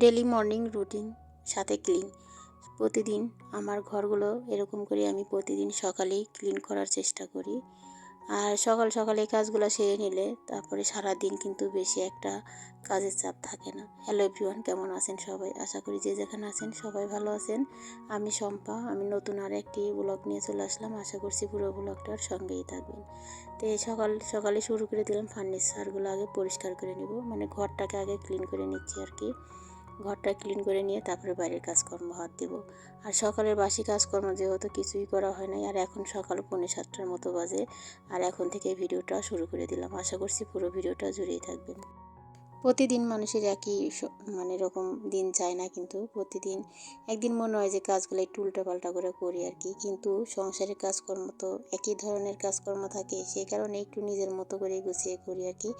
Daily morning routine, সাথে clean. প্রতিদিন আমার ঘরগুলো এরকম করে আমি প্রতিদিন সকালেই ক্লিন করার চেষ্টা করি। আর সকাল সকালে কাজগুলো সেরে নিলে তারপরে সারা দিন কিন্তু বেশি একটা কাজের চাপ থাকে না। হ্যালো এভরিওয়ান কেমন আছেন সবাই? আশা করি যে যেখানে আছেন সবাই ভালো আছেন। আমি শম্পা, আমি নতুন আর একটি ব্লগ নিয়ে চলে আসলাম। আশা করছি পুরো ব্লগটার সঙ্গেই থাকবেন। তো এই সকাল সকালে শুরু করে দিলাম ফার্নিচারগুলো আগে পরিষ্কার করে নিব। মানে ঘরটাকে আগে ক্লিন করে নিচ্ছি আর কি। ঘরটা ক্লিন করে নিয়ে তারপরে বাইরের কাজকর্ম হাত দেবো। আর সকালের বাসি কাজকর্ম যেহেতু কিছুই করা হয় নাই, আর এখন সকাল পৌনে সাতটার মতো বাজে, আর এখন থেকে ভিডিওটা শুরু করে দিলাম। আশা করছি পুরো ভিডিওটা জুড়েই থাকবেন। প্রতিদিন মানুষের একই মানে এরকম দিন যায় না কিন্তু প্রতিদিন একদিন মনে হয় যে কাজগুলো একটু উল্টোপাল্টা করে করি আর কি। কিন্তু সংসারের কাজকর্ম তো একই ধরনের কাজকর্ম থাকে, সেই কারণে একটু নিজের মতো করে গুছিয়ে করি আর কি।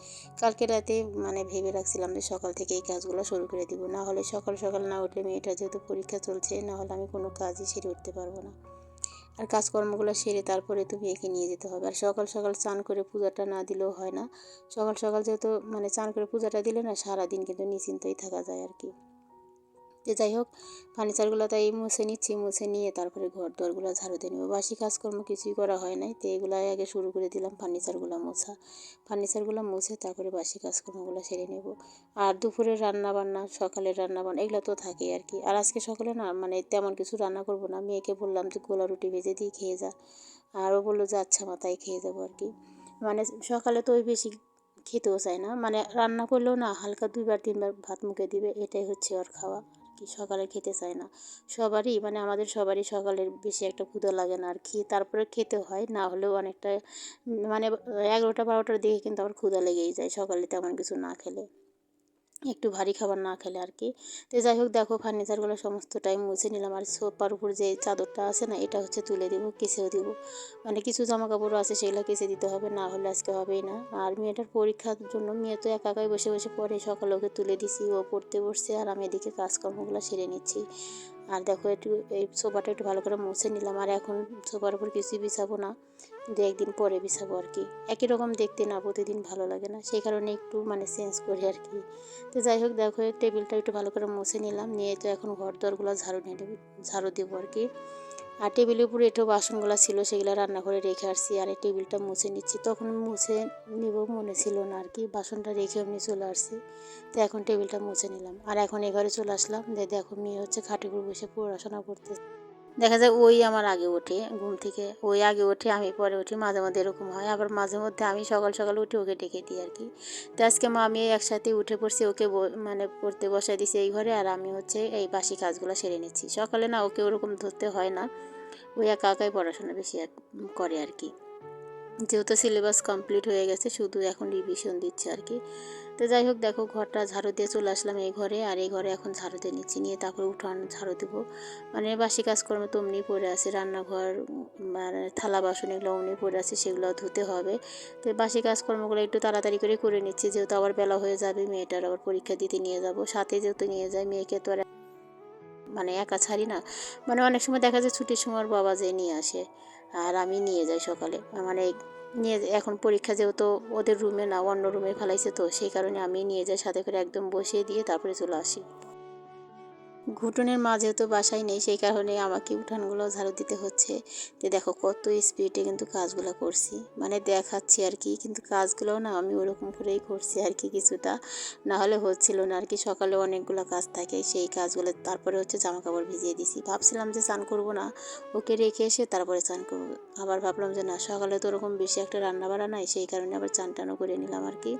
কালকে রাতে মানে ভেবে রাখছিলাম যে সকাল থেকে এই কাজগুলো শুরু করে দিব। না হলে সকাল সকাল না উঠলে মেয়েটা যেহেতু পরীক্ষা চলছে, না হলে আমি কোনো কাজই সেরে উঠতে পারব না। আর কাজকর্মগুলো সেরে তারপরে তুমি একে নিয়ে যেতে হবে। আর সকাল সকাল চান করে পূজাটা না দিলেও হয় না। সকাল সকাল যেহেতু মানে চান করে পূজাটা দিলে না সারাদিন কিন্তু নিশ্চিন্তই থাকা যায় আর কি। যে যাই হোক ফার্নিচারগুলো তাই মুছে নিচ্ছি, মুছে নিয়ে তারপরে ঘর দরগুলো ঝাড়ু দিয়ে নেব। বাসি কাজকর্ম কিছুই করা হয় নাই, তো এগুলাই আগে শুরু করে দিলাম ফার্নিচারগুলো মোছা। ফার্নিচারগুলো মুছে তারপরে বাসি কাজকর্মগুলো সেরে নেব। আর দুপুরের রান্না বান্না সকালের রান্না বান্না এগুলো তো থাকেই আর কি। আর আজকে সকালে না মানে তেমন কিছু রান্না করব না। মেয়েকে বললাম যে গোলা রুটি ভেজে দিয়ে খেয়ে যা। আর ও বলল যে আচ্ছা মা, তাই খেয়ে যাব আর কি। মানে সকালে তো ওই বেশি খেতেও চায় না। মানে রান্না করলেও না, হালকা দুইবার, তিনবার ভাত মুখে দিবে, এটাই হচ্ছে ওর খাওয়া। কি সকালে খেতে চায় না। সবারই মানে আমাদের সবারই সকালের বেশি একটা ক্ষুদা লাগে না আর কি। তারপরে খেতে হয়, না হলেও অনেকটা মানে এগারোটা বারোটার দিকে কিন্তু আমার ক্ষুদা লেগেই যায় সকালে তেমন কিছু না খেলে। একটু ভারী খাবার না খেলে আর কি তো যাই হোক, দেখো ফার্নিচারগুলো সমস্ত টাইম মুছে নিলাম। আর সোপার উপর যে চাদরটা আছে না, এটা হচ্ছে তুলে দেবো, কেসেও দিব। মানে কিছু জামা কাপড়ও আছে, সেগুলো কেসে দিতে হবে, না হলে আজকে হবেই না। আর মেয়েটার পরীক্ষার জন্য, মেয়ে তো একা একাই বসে বসে পড়ে, সকালে ওকে তুলে দিছি, ও পড়তে বসছে, আর আমি এদিকে কাজকর্মগুলো সেরে নিচ্ছি। আর দেখো একটু, এই সোফাটা একটু ভালো করে মুছে নিলাম। আর এখন সোফার উপর কিছুই বিছাবো না। দু একদিন পরে বিছাবো আর কি। একই রকম দেখতে না, প্রতিদিন ভালো লাগে না। সেই কারণে একটু মানে চেঞ্জ করি আর কি। তো যাই হোক, দেখো টেবিলটা একটু ভালো করে মুছে নিলাম। নিয়ে তো এখন ঘর দরগুলো ঝাড়ু নিয়ে ঝাড়ু দেবো আর কি। আর টেবিলের উপরে একটু বাসনগুলো ছিল, সেগুলো রান্না করে রেখে আসছি আর এই টেবিলটা মুছে নিচ্ছি। তখন মুছে নিব মনে ছিল না আর কি, বাসনটা রেখে আমি চলে আসছি। তো এখন টেবিলটা মুছে নিলাম। আর এখন এ ঘরে চলে আসলাম। দেখো মেয়ে হচ্ছে খাটের উপর বসে পড়াশোনা করতে দেখা যায় ওই আমার আগে ওঠে, ঘুম থেকে ওই আগে ওঠে, আমি পরে উঠি, মাঝে মধ্যে এরকম হয়। আবার মাঝে মধ্যে আমি সকাল সকাল উঠে ওকে ডেকে দিই আর কি। তো আজকে মা আমি একসাথে উঠে পড়ছি, ওকে মানে পড়তে বসাই দিছি এই ঘরে, আর আমি হচ্ছে এই বাসি কাজগুলো সেরে নিচ্ছি। সকালে না ওকে ওরকম ধরতে হয় না, ওই একা একাই পড়াশোনা বেশি করে আর কি। যেহেতু সিলেবাস কমপ্লিট হয়ে গেছে, শুধু এখন রিভিশন দিচ্ছে আর কি। তো যাই হোক, দেখো ঘরটা ঝাড়ু দিয়ে চলে আসলাম এই ঘরে, আর এই ঘরে এখন ঝাড়ু দিয়ে নিচ্ছি, নিয়ে তারপরে উঠান ঝাড়ু দেবো। মানে বাসি কাজকর্ম তো অমনি পড়ে আছে, রান্নাঘর মানে থালা বাসন এগুলো অমনি পড়ে আছে, সেগুলো ধুতে হবে। তো বাসি কাজকর্মগুলো একটু তাড়াতাড়ি করে করে নিচ্ছি, যেহেতু আবার বেলা হয়ে যাবে, মেয়েটার আবার পরীক্ষা দিতে নিয়ে যাব। সাথে যেহেতু নিয়ে যায়, মেয়েকে তো আর মানে একা ছাড়ি না। মানে অনেক সময় দেখা যায় ছুটির সময় বাবা যেয়ে নিয়ে আসে, আর আমি নিয়ে যাই সকালে। মানে নিয়ে এখন পরীক্ষা যেহেতু ওদের রুমে না, অন্য রুমে ফেলাইছে তো, সেই কারণে আমি নিয়ে যাই সাথে করে একদম বসিয়ে দিয়ে তারপরে চলে আসি। ঘুটনের মা যেহেতু বাসায় নেই, সেই কারণে আমাকে উঠানগুলো ঝাড়ু দিতে হচ্ছে। যে দেখো কত স্পিডে কিন্তু কাজগুলো করছি। মানে দেখাচ্ছি আর কি, কিন্তু কাজগুলো না আমি ওরকম করেই করছি আর কি কিছুটা। না হলে হচ্ছিল না আর কি, সকালে অনেকগুলো কাজ থাকে, সেই কাজগুলো তারপরে হচ্ছে জামা কাপড় ভিজিয়ে দিছি। ভাবছিলাম যে চান করব না, ওকে রেখে এসে তারপরে চান করব। আবার ভাবলাম যে না, সকালে তো ওরকম বেশি একটা রান্না বাড়া নাই, সেই কারণে আবার চান টানও করে নিলাম আর কি।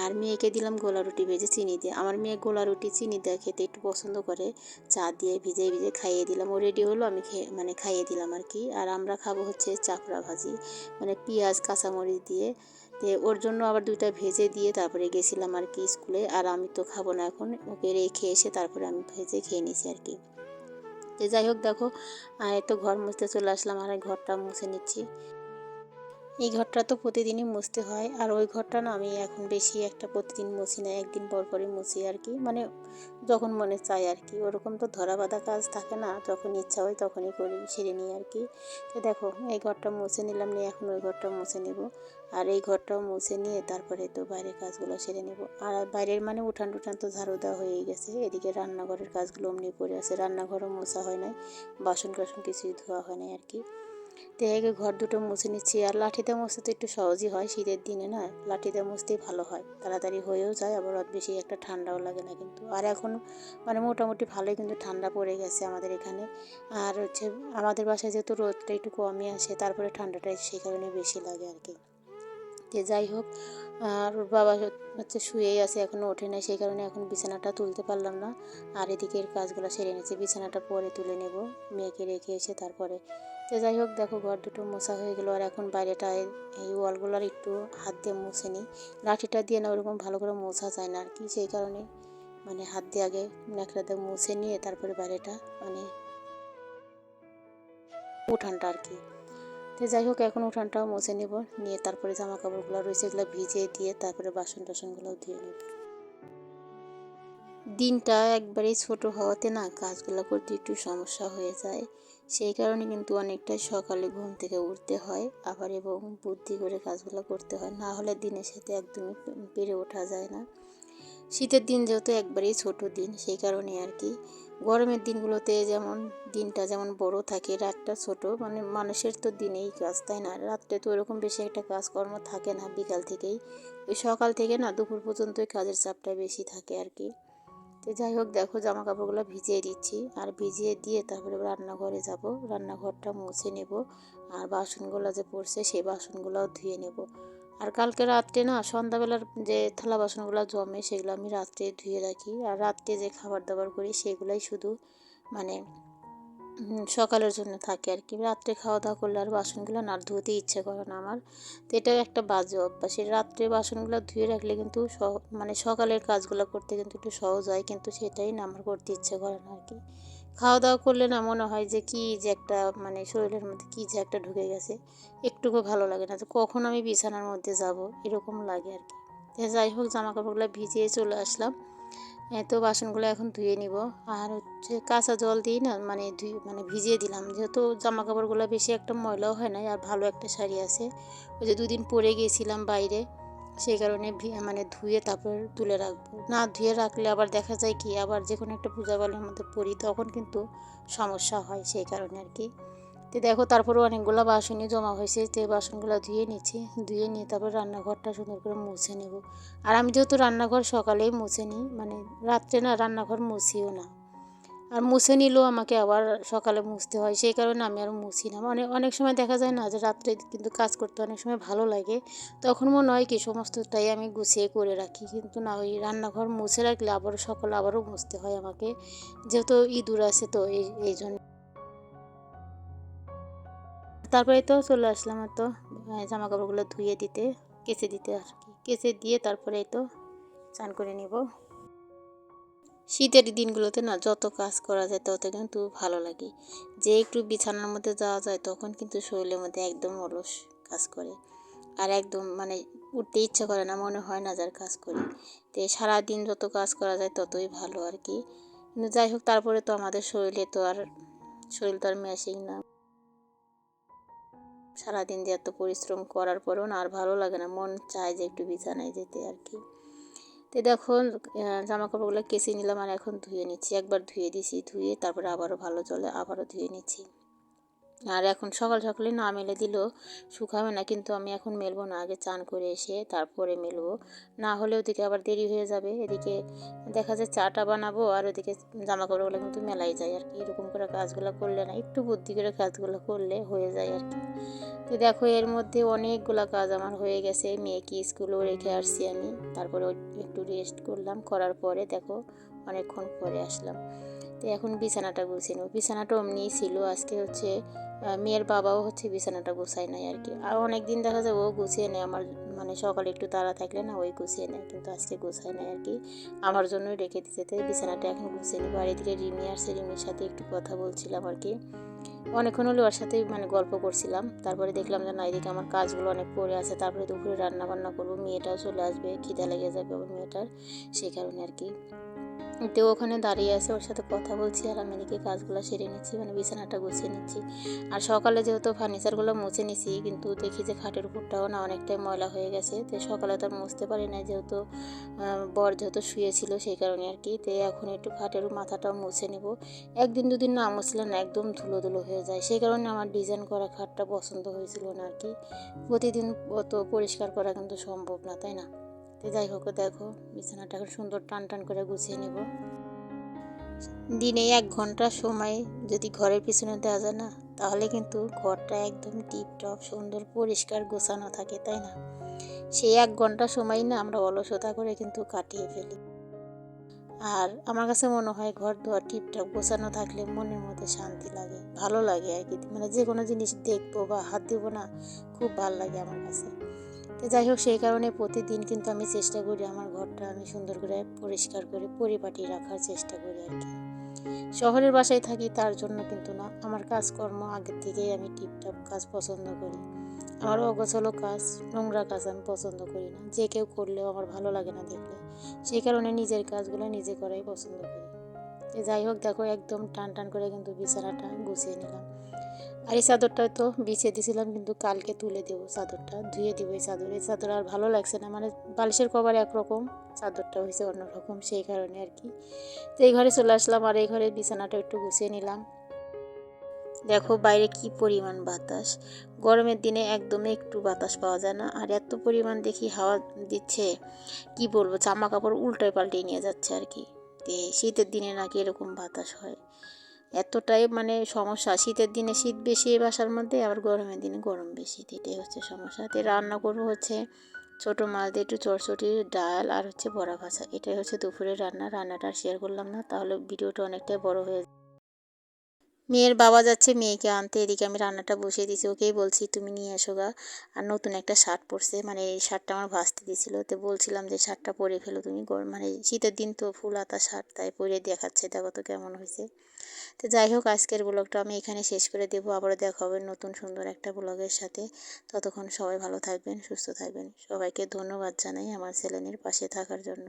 আর মেয়েকে দিলাম গোলা রুটি ভেজে চিনি দিয়ে। আমার মেয়ে গোলা রুটি, চিনি দিয়ে খেতে একটু পছন্দ করে। চা দিয়ে ভিজে ভিজে খাইয়ে দিলাম। ও রেডি হলো, আমি খেয়ে মানে খাইয়ে দিলাম আর কি। আর আমরা খাব হচ্ছে চাপড়া ভাজি মানে পেঁয়াজ, কাঁচামরিচ দিয়ে। তো ওর জন্য আবার দুইটা ভেজে দিয়ে তারপরে গেছিলাম আর কি স্কুলে। আর আমি তো খাব না এখন। ওকে রেখে এসে তারপরে আমি ভেজে খেয়ে নিয়েছি আর কি। যাই হোক, দেখো আর তো ঘর মুছতে চলে আসলাম। আর ঘরটা মুছে নিচ্ছি। এই ঘরটা তো প্রতিদিনই মুছতে হয়, আর ওই ঘরটা না আমি এখন বেশি একটা প্রতিদিন মুছি না, একদিন পর পরই মুছি আর কি। মানে যখন মনে চায় আর কি, ওরকম তো ধরা বাঁধা কাজ থাকে না, যখন ইচ্ছা হয় তখনই করি, সেরে নিই আর কি। তো দেখো, এই ঘরটা মুছে নিলাম নিয়ে এখন ওই ঘরটা মুছে নেব, আর এই ঘরটাও মুছে নিয়ে তারপরে তো বাইরের কাজগুলো সেরে নেব। আর বাইরের মানে উঠান টুঠান তো ঝাড়ু দেওয়া হয়ে গেছে, এদিকে রান্নাঘরের কাজগুলো অমনি পড়ে আছে, রান্নাঘরও মোছা হয় নাই বাসন কাসন কিছুই ধোয়া হয় নাই আর কি। একে ঘর দুটো মুছে নিচ্ছি। আর লাঠিতে মুছতে তো একটু সহজই হয় শীতের দিনে, না? লাঠিতে মুছতেই ভালো হয়। তাড়াতাড়ি হয়েও যায়, আবার অত বেশি একটা ঠান্ডাও লাগে না কিন্তু। আর এখন মানে মোটামুটি ভালোই কিন্তু ঠান্ডা পড়ে গেছে আমাদের এখানে। আর হচ্ছে আমাদের বাসায় যেহেতু রোদটা একটু কমই আসে, তারপরে ঠান্ডাটা সেই কারণে বেশি লাগে আর কি। যে যাই হোক, আর বাবা হচ্ছে শুয়েই আছে এখনও ওঠে না সেই কারণে এখন বিছানাটা তুলতে পারলাম না। আর এদিকের কাজগুলো সেরে নিয়েছি বিছানাটা পরে তুলে নেব। মেয়েকে রেখে এসে তারপরে তো যাই হোক, দেখো ঘর দুটো মোছা হয়ে গেলো আর এখন বাইরেটায় এই ওয়ালগুলোর একটু হাত দিয়ে মুছে নিই। লাঠিটা দিয়ে না ওরকম ভালো করে মোছা যায় না আর কি, সেই কারণে মানে হাত দিয়ে আগে ন্যাকড়া দিয়ে মুছে নিয়ে তারপরে বাইরেটা মানে উঠানটা আর কি। তো যাই হোক, এখন উঠানটাও মুছে নেব, নিয়ে তারপরে জামা কাপড়গুলো রয়েছে এগুলো ভিজিয়ে দিয়ে তারপরে বাসন টাসনগুলোও ধুয়ে নেব। দিনটা একবারেই ছোট হওয়াতে না কাজগুলো করতে একটু সমস্যা হয়ে যায়। সেই কারণে কিন্তু অনেকটাই সকালে ঘুম থেকে উঠতে হয়, আবার এবং বুদ্ধি করে কাজগুলো করতে হয়। না হলে দিনের সাথে একদমই পেরে ওঠা যায় না। শীতের দিন যেহেতু একবারেই ছোট দিন, সেই কারণে আর কি। গরমের দিনগুলোতে যেমন দিনটা যেমন বড় থাকে, রাতটা ছোট মানে মানুষের তো দিনেই কাজ, তাই না? রাত্রে তো ওরকম বেশি একটা কাজকর্ম থাকে না, বিকাল থেকেই। ওই সকাল থেকে না দুপুর পর্যন্তই কাজের চাপটা বেশি থাকে আর কি। তো যাই হোক, দেখো জামা কাপড়গুলো ভিজিয়ে দিচ্ছি। আর ভিজিয়ে দিয়ে তারপরে রান্নাঘরে যাব। রান্নাঘরটা মুছে নেব। আর বাসনগুলো যে পড়ছে, সেই বাসনগুলোও ধুয়ে নেব। আর কালকে রাত্রে না, সন্ধ্যাবেলার যে থালা বাসনগুলো জমে, সেগুলো আমি রাত্রে ধুয়ে রাখি। আর রাত্রে যে খাবার দাবার করি, সেগুলাই শুধু মানে সকালের জন্য থাকে আর কি। রাত্রে খাওয়া দাওয়া করলে আর বাসনগুলো না ধুতে ইচ্ছে করে না আমার। তো এটাও একটা বাজে অভ্যাস। রাত্রে বাসনগুলো ধুয়ে রাখলে কিন্তু মানে সকালের কাজগুলো করতে কিন্তু একটু সহজ হয়, কিন্তু সেটাই না আমার করতে ইচ্ছে করে না আর কি। খাওয়া দাওয়া করলে না মনে হয় যে কী যে একটা মানে শরীরের মধ্যে কী যে একটা ঢুকে গেছে, একটুকু ভালো লাগে না। তো কখন আমি বিছানার মধ্যে যাব, এরকম লাগে আর কি। যাই হোক জামা কাপড়গুলো ভিজিয়ে চলে আসলাম। তো বাসনগুলো এখন ধুয়ে নিব। আর হচ্ছে কাঁচা জল দিই না মানে ধুই মানে ভিজিয়ে দিলাম। যেহেতু জামা কাপড়গুলো বেশি একটা ময়লাও হয় না আর ভালো একটা শাড়ি আছে। ওই যে দুদিন পরে গিয়েছিলাম বাইরে, সেই কারণে মানে ধুয়ে তারপর তুলে রাখব। না ধুয়ে রাখলে আবার দেখা যায় কি, আবার যে কোনো একটা পূজা বালের মধ্যে পড়ি, তখন কিন্তু সমস্যা হয় সেই কারণে আর কি। তো দেখো তারপরে অনেকগুলো বাসনই জমা হয়েছে, তো বাসনগুলো ধুয়ে নিচ্ছি। ধুয়ে নিয়ে তারপর রান্নাঘরটা সুন্দর করে মুছে নেব। আর আমি যেহেতু রান্নাঘর সকালেই মুছে নিই মানে রাত্রে না রান্নাঘর মুছিও না। আর মুছে নিলেও আমাকে আবার সকালে মুছতে হয়, সেই কারণে আমি আর মুছি না। মানে অনেক সময় দেখা যায় না যে রাত্রে কিন্তু কাজ করতে অনেক সময় ভালো লাগে, তখন মনে হয় কি সমস্তটাই আমি গুছিয়ে করে রাখি। কিন্তু না, ওই রান্নাঘর মুছে রাখলে আবারও সকালে আবারও মুছতে হয় আমাকে, যেহেতু ইঁদুর আছে তো এই এই জন্য। তারপরে তো চলে আসলাম তো জামা কাপড়গুলো ধুয়ে দিতে, কেচে দিতে আর কি। কেচে দিয়ে তারপরে তো চান করে নিব। শীতের দিনগুলোতে না যত কাজ করা যায় তত কিন্তু ভালো লাগে। যে একটু বিছানার মধ্যে যাওয়া যায় তখন কিন্তু শরীরের মধ্যে একদম অলস কাজ করে। আর একদম মানে উঠতে ইচ্ছা করে না, মনে হয় না যার কাজ করি। তো সারাদিন যত কাজ করা যায় ততই ভালো আর কি। কিন্তু যাই হোক, তারপরে তো আমাদের শরীরে তো আর, শরীর তো আর মেশিং না। সারাদিন যে এত পরিশ্রম করার পরেও না, আর ভালো লাগে না। মন চায় যে একটু বিছানায় যেতে আর কি। তো দেখো জামা কাপড়গুলো কেচে নিলাম আর এখন ধুয়ে নিচ্ছি। একবার ধুয়ে দিছি, ধুয়ে তারপরে আবারও ভালো জলে আবারও ধুয়ে নিচ্ছি। আর এখন সকাল সকালে না মেলে দিলেও শুকাবে না, কিন্তু আমি এখন মেলবো না। আগে চান করে এসে তারপরে মেলবো। না হলে ওদিকে আবার দেরি হয়ে যাবে। এদিকে দেখা যায় চাটা বানাবো আর ওদিকে জামা কাপড়গুলো কিন্তু মেলাই যায় আর কি। এরকম করে কাজগুলো করলে না, একটু বুদ্ধি করে কাজগুলো করলে হয়ে যায় আর কি। তো দেখো, এর মধ্যে অনেকগুলো কাজ আমার হয়ে গেছে। মেয়েকে স্কুলেও রেখে আসছি আমি। তারপরে একটু রেস্ট করলাম। করার পরে দেখো, অনেকক্ষণ পরে আসলাম। তো এখন বিছানাটা গুছিয়ে নেব। বিছানাটা অমনিই ছিল, আজকে হচ্ছে মেয়ের বাবাও হচ্ছে বিছানাটা গুছায় নেয় আর কি। আর অনেক দিন দেখা যায় ও গুছিয়ে নেয়, আমার মানে সকালে একটু তাড়া থাকলে না ওই গুছিয়ে নেয়, কিন্তু আজকে গুছায় নেয় আর কি। আমার জন্যই রেখে দিতে বিছানাটা এখন গুছিয়ে নেব। আর এদিকে রিমি আসছে রিমির সাথে একটু কথা বলছিলাম আর কি। অনেকক্ষণ হলে ওর সাথে মানে গল্প করছিলাম, তারপরে দেখলাম যে না, এদিকে আমার কাজগুলো অনেক পড়ে আছে, তারপরে দুপুরে রান্না বান্না করব, মেয়েটাও চলে আসবে, খিদে লেগে যাবে আমার মেয়েটার, সেই কারণে আর কি। তো ওখানে দাঁড়িয়ে আছে, ওর সাথে কথা বলছি আর আমি এদিকে কাজগুলো সেরে নিচ্ছি মানে বিছানাটা গুছিয়ে নিচ্ছি। আর সকালে যেহেতু ফার্নিচারগুলো মুছে নিছি, কিন্তু দেখি যে খাটের উপরটাও না অনেকটাই ময়লা হয়ে গেছে, তো সকালে তো আর মুছতে পারি না যেহেতু বর যেহেতু শুয়েছিল সেই কারণে আর কি, তো এখন একটু খাটের মাথাটাও মুছে নেব। একদিন দুদিন না মুছলে না একদম ধুলো ধুলো হয়ে যায়, সেই কারণে আমার ডিজাইন করা খাটটা পছন্দ হয়েছিল না আর কি। প্রতিদিন অত পরিষ্কার করা কিন্তু সম্ভব না, তাই না? তো যাই হোক, দেখো, বিছানাটা এখন সুন্দর টান টান করে গুছিয়ে নেব। দিনে এক ঘণ্টা সময় যদি ঘরের পিছনে দেওয়া যায় না, তাহলে কিন্তু ঘরটা একদম টিপটপ, সুন্দর, পরিষ্কার, গোছানো থাকে, তাই না? সেই এক ঘণ্টা সময় না আমরা অলসতা করে কিন্তু কাটিয়ে ফেলি। আর আমার কাছে মনে হয় ঘর দুয়ার টিপটপ, গোছানো থাকলে মনের মধ্যে শান্তি লাগে, ভালো লাগে আর কি। মানে যে কোনো জিনিস দেখব বা হাত দেবো না, খুব ভালো লাগে আমার কাছে। তো যাই হোক, সেই কারণে প্রতিদিন কিন্তু আমি চেষ্টা করি আমার ঘরটা আমি সুন্দর করে পরিষ্কার করে পরিপাটি রাখার চেষ্টা করি আর কি। শহরের বাসায় থাকি তার জন্য কিন্তু না, আমার কাজকর্ম আগের থেকেই আমি টিপটপ কাজ পছন্দ করি। আমার অগোছালো কাজ, নোংরা কাজ আমি পছন্দ করি না, যে কেউ করলেও আমার ভালো লাগে না দেখলে। সেই কারণে নিজের কাজগুলো নিজে করাই পছন্দ করি। যাই হোক, দেখো একদম টান টান করে কিন্তু বিছানাটা গুছিয়ে নিলাম। আর এই চাদরটা তো বিছিয়ে দিয়েছিলাম, কিন্তু কালকে তুলে দেবো চাদরটা, ধুয়ে দেবো এই চাদর। এই চাদর আর ভালো লাগছে না মানে বালিশের কভার একরকম, চাদরটা হয়েছে অন্যরকম, সেই কারণে আর কি। তো এই ঘরে চলে আসলাম আর এই ঘরে বিছানাটা একটু গুছিয়ে নিলাম। দেখো বাইরে কি পরিমাণ বাতাস। গরমের দিনে একদমই একটু বাতাস পাওয়া যায় না, আর এত পরিমাণ দেখি হাওয়া দিচ্ছে, কি বলব, জামা কাপড় উল্টায় পাল্টে নিয়ে যাচ্ছে আর কি। তে শীতের দিনে নাকি এরকম বাতাস হয়। এতটাই মানে সমস্যা, শীতের দিনে শীত বেশি এই বাসার মধ্যে, আবার গরমের দিনে গরম বেশি। এটাই হচ্ছে সমস্যা। তো রান্না করব হচ্ছে ছোটো মাছ দিয়ে একটু চটচটি, ডাল আর হচ্ছে বড়া ভাজা। এটাই হচ্ছে দুপুরের রান্না। রান্নাটা শেয়ার করলাম না, তাহলে ভিডিওটা অনেকটাই বড় হয়ে মেয়ের বাবা যাচ্ছে মেয়েকে আনতে, এদিকে আমি রান্নাটা বসিয়ে দিয়েছি। ওকেই বলছি, তুমি নিয়ে এসো গা। আর নতুন একটা শার্ট পরছে। মানে এই শার্টটা আমার ভাসতে দিয়েছিল। তো বলছিলাম যে, শার্টটা পরে ফেলো তুমি। মানে শীতের দিন তো ফুল আতা শার্ট, তাই পরে দেখাচ্ছে। দেখো তো কেমন হয়েছে। তো যাই হোক, আজকের ব্লগটা আমি এখানে শেষ করে দেবো। আবারও দেখা হবে নতুন সুন্দর একটা ব্লগের সাথে। ততক্ষণ সবাই ভালো থাকবেন, সুস্থ থাকবেন। সবাইকে ধন্যবাদ জানাই আমার চ্যানেলের পাশে থাকার জন্য।